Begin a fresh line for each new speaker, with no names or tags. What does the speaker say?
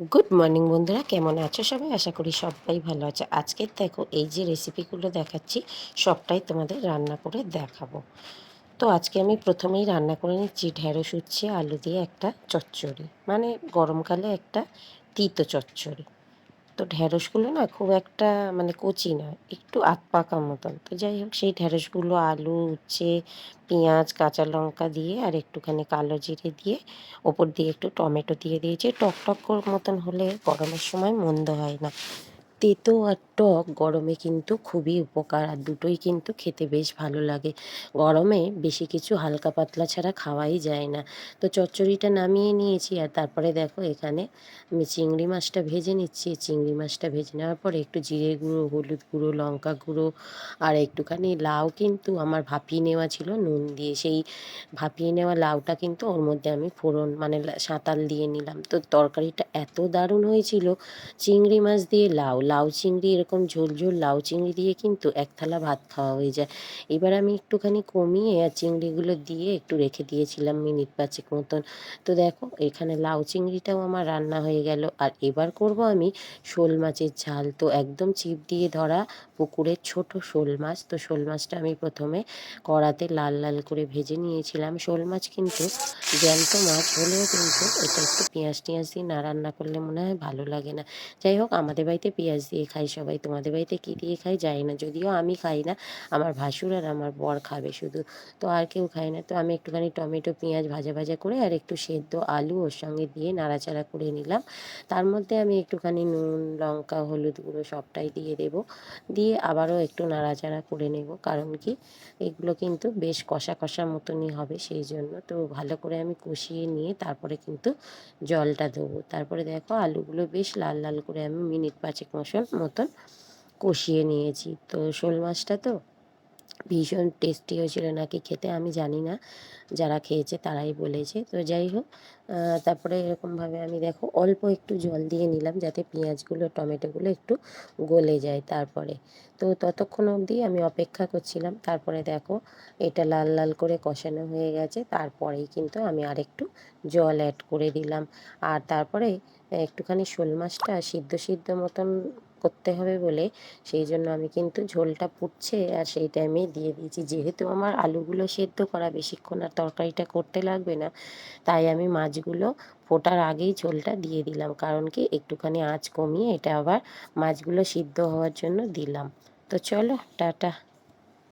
Good morning বন্ধুরা। কেমন আছো সবাই? আশা করি সবাই ভালো আছে। আজকে দেখো, এই যে রেসিপিগুলো দেখাচ্ছি, সবটাই তোমাদের রান্না করে দেখাবো। তো আজকে আমি প্রথমেই রান্না করে নিচ্ছি ঢেঁড়স উচ্ছে, আলু দিয়ে একটা চচ্চড়ি। মানে গরমকালে একটা তিতো চচ্চড়ি। তো ঢ্যাঁড়সগুলো না খুব একটা মানে কচি না একটু আত পাকা মতন। তো যাই হোক, সেই ঢ্যাঁড়সগুলো আলু, উচ্ছে, পেঁয়াজ, কাঁচা লঙ্কা দিয়ে আর একটুখানি কালো জিরে দিয়ে ওপর দিয়ে একটু টমেটো দিয়ে দিয়েছি। টক টক মতন হলে গরমের সময় মন্দ হয় না। তেতো আর টক গরমে কিন্তু খুবই উপকার। আর দুটোই কিন্তু খেতে বেশ ভালো লাগে। গরমে বেশি কিছু হালকা পাতলা ছাড়া খাওয়াই যায় না। তো চচ্চড়িটা নামিয়ে নিয়েছি আর তারপরে দেখো এখানে আমি চিংড়ি মাছটা ভেজে নিচ্ছি। চিংড়ি মাছটা ভেজে নেওয়ার পরে একটু জিরে গুঁড়ো, হলুদ গুঁড়ো, লঙ্কা গুঁড়ো আর একটুখানি লাউ কিন্তু আমার ভাপিয়ে নেওয়া ছিল, নুন দিয়ে সেই ভাপিয়ে নেওয়া লাউটা কিন্তু ওর মধ্যে আমি ফোড়ন মানে সাঁতাল দিয়ে নিলাম। তো তরকারিটা এত দারুণ হয়েছিল। চিংড়ি মাছ দিয়ে লাউ লাউ চিংড়ি, এরকম ঝোল ঝোল লাউ চিংড়ি দিয়ে কিন্তু এক থালা ভাত খাওয়া হয়ে যায়। এবার আমি একটুখানি কমিয়ে আর চিংড়িগুলো দিয়ে একটু রেখে দিয়েছিলাম মিনিট পাঁচেক মতন। তো দেখো, এখানে লাউ চিংড়িটাও আমার রান্না হয়ে গেল। আর এবার করব আমি শোল মাছের ঝাল। তো একদম ছিপ দিয়ে ধরা পুকুরের ছোট শোল মাছ। তো শোল মাছটা আমি প্রথমে কড়াতে লাল লাল করে ভেজে নিয়েছিলাম। শোল মাছ কিন্তু জ্যান্ত মাছ হলেও কিন্তু এটা একটু পেঁয়াজ টিয়াজ দিয়ে না রান্না করলে মনে হয় ভালো লাগে না। যাই হোক, আমাদের বাড়িতে পেঁয়াজ দিয়ে খাই সবাই। তোমাদের বাড়িতে কী দিয়ে খাই যাই না, যদিও আমি খাই না, আমার ভাসুর আর আমার বর খাবে শুধু। তো আর কেউ খায় না। তো আমি একটুখানি টমেটো, পেঁয়াজ ভাজা ভাজা করে আর একটু সেদ্ধ আলু ওর সঙ্গে দিয়ে নাড়াচাড়া করে নিলাম। তার মধ্যে আমি একটুখানি নুন, লঙ্কা, হলুদ গুঁড়ো সবটাই দিয়ে দেব। দিয়ে আবারও একটু নাড়াচাড়া করে নেব, কারণ কি এগুলো কিন্তু বেশ কষা কষা মতনই হবে সেই জন্য। তো ভালো করে আমি কষিয়ে নিয়ে তারপরে কিন্তু জলটা দেবো। তারপরে দেখো আলুগুলো বেশ লাল লাল করে আমি মিনিট পাঁচেক মশন মতন কষিয়ে নিয়েছি। তো শোল মাছটা তো ভীষণ টেস্টি হয়েছিল নাকি খেতে, আমি জানি না। যারা খেয়েছে তারাই বলেছে। তো যাই হোক তারপরে এরকমভাবে আমি দেখো অল্প একটু জল দিয়ে নিলাম যাতে পেঁয়াজগুলো, টমেটোগুলো একটু গলে যায় তারপরে। তো ততক্ষণ অবধি আমি অপেক্ষা করছিলাম। তারপরে দেখো এটা লাল লাল করে কষানো হয়ে গেছে। তারপরেই কিন্তু আমি আরেকটু জল অ্যাড করে দিলাম। আর তারপরে একটুখানি শোল মাছটা সিদ্ধ সিদ্ধ মতন করতে হবে বলে। সেই জন্য আমি কিন্তু ঝোলটা ফুটছে আর সেই টাইমেই দিয়ে দিয়েছি। যেহেতু আমার আলুগুলো সেদ্ধ করা বেশিক্ষণ আর তরকারিটা করতে লাগবে না, তাই আমি মাছগুলো ফোটার আগেই ঝোলটা দিয়ে দিলাম। কারণ কি একটুখানি আঁচ কমিয়ে এটা আবার মাছগুলো সিদ্ধ হওয়ার জন্য দিলাম। তো চলো, টাটা।